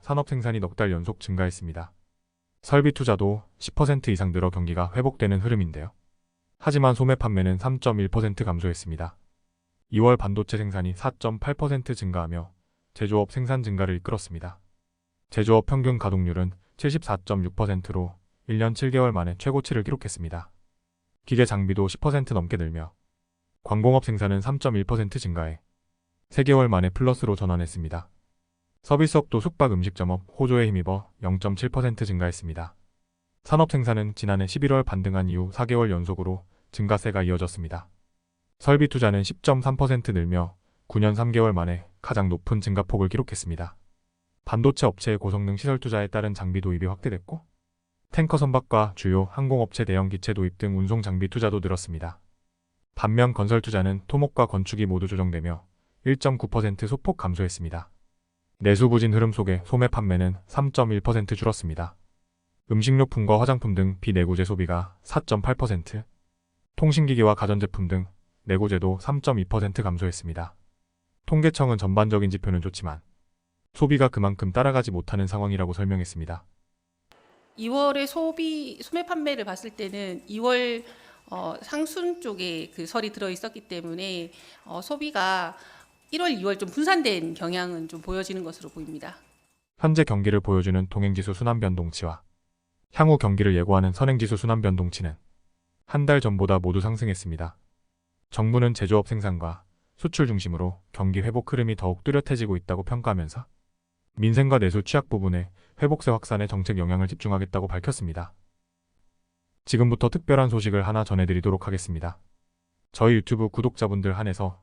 산업 생산이 넉 달 연속 증가했습니다. 설비 투자도 10% 이상 늘어 경기가 회복되는 흐름인데요. 하지만 소매 판매는 3.1% 감소했습니다. 2월 반도체 생산이 4.8% 증가하며 제조업 생산 증가를 이끌었습니다. 제조업 평균 가동률은 74.6%로 1년 7개월 만에 최고치를 기록했습니다. 기계 장비도 10% 넘게 늘며 광공업 생산은 3.1% 증가해 3개월 만에 플러스로 전환했습니다. 서비스업도 숙박 음식점업 호조에 힘입어 0.7% 증가했습니다. 산업 생산은 지난해 11월 반등한 이후 4개월 연속으로 증가세가 이어졌습니다. 설비 투자는 10.3% 늘며 9년 3개월 만에 가장 높은 증가폭을 기록했습니다. 반도체 업체의 고성능 시설 투자에 따른 장비 도입이 확대됐고 탱커 선박과 주요 항공업체 대형 기체 도입 등 운송 장비 투자도 늘었습니다. 반면 건설 투자는 토목과 건축이 모두 조정되며 1.9% 소폭 감소했습니다. 내수 부진 흐름 속에 소매 판매는 3.1% 줄었습니다. 음식료품과 화장품 등 비내구재 소비가 4.8%, 통신기기와 가전제품 등 내구재도 3.2% 감소했습니다. 통계청은 전반적인 지표는 좋지만 소비가 그만큼 따라가지 못하는 상황이라고 설명했습니다. 2월의 소비 소매 판매를 봤을 때는 2월 어, 상순 쪽에 그 설이 들어 있었기 때문에 어, 소비가 1월, 2월 좀 분산된 경향은 좀 보여지는 것으로 보입니다. 현재 경기를 보여주는 동행지수 순환 변동치와 향후 경기를 예고하는 선행지수 순환 변동치는 한 달 전보다 모두 상승했습니다. 정부는 제조업 생산과 수출 중심으로 경기 회복 흐름이 더욱 뚜렷해지고 있다고 평가하면서 민생과 내수 취약 부분에 회복세 확산에 정책 영향을 집중하겠다고 밝혔습니다. 지금부터 특별한 소식을 하나 전해드리도록 하겠습니다. 저희 유튜브 구독자분들 한해서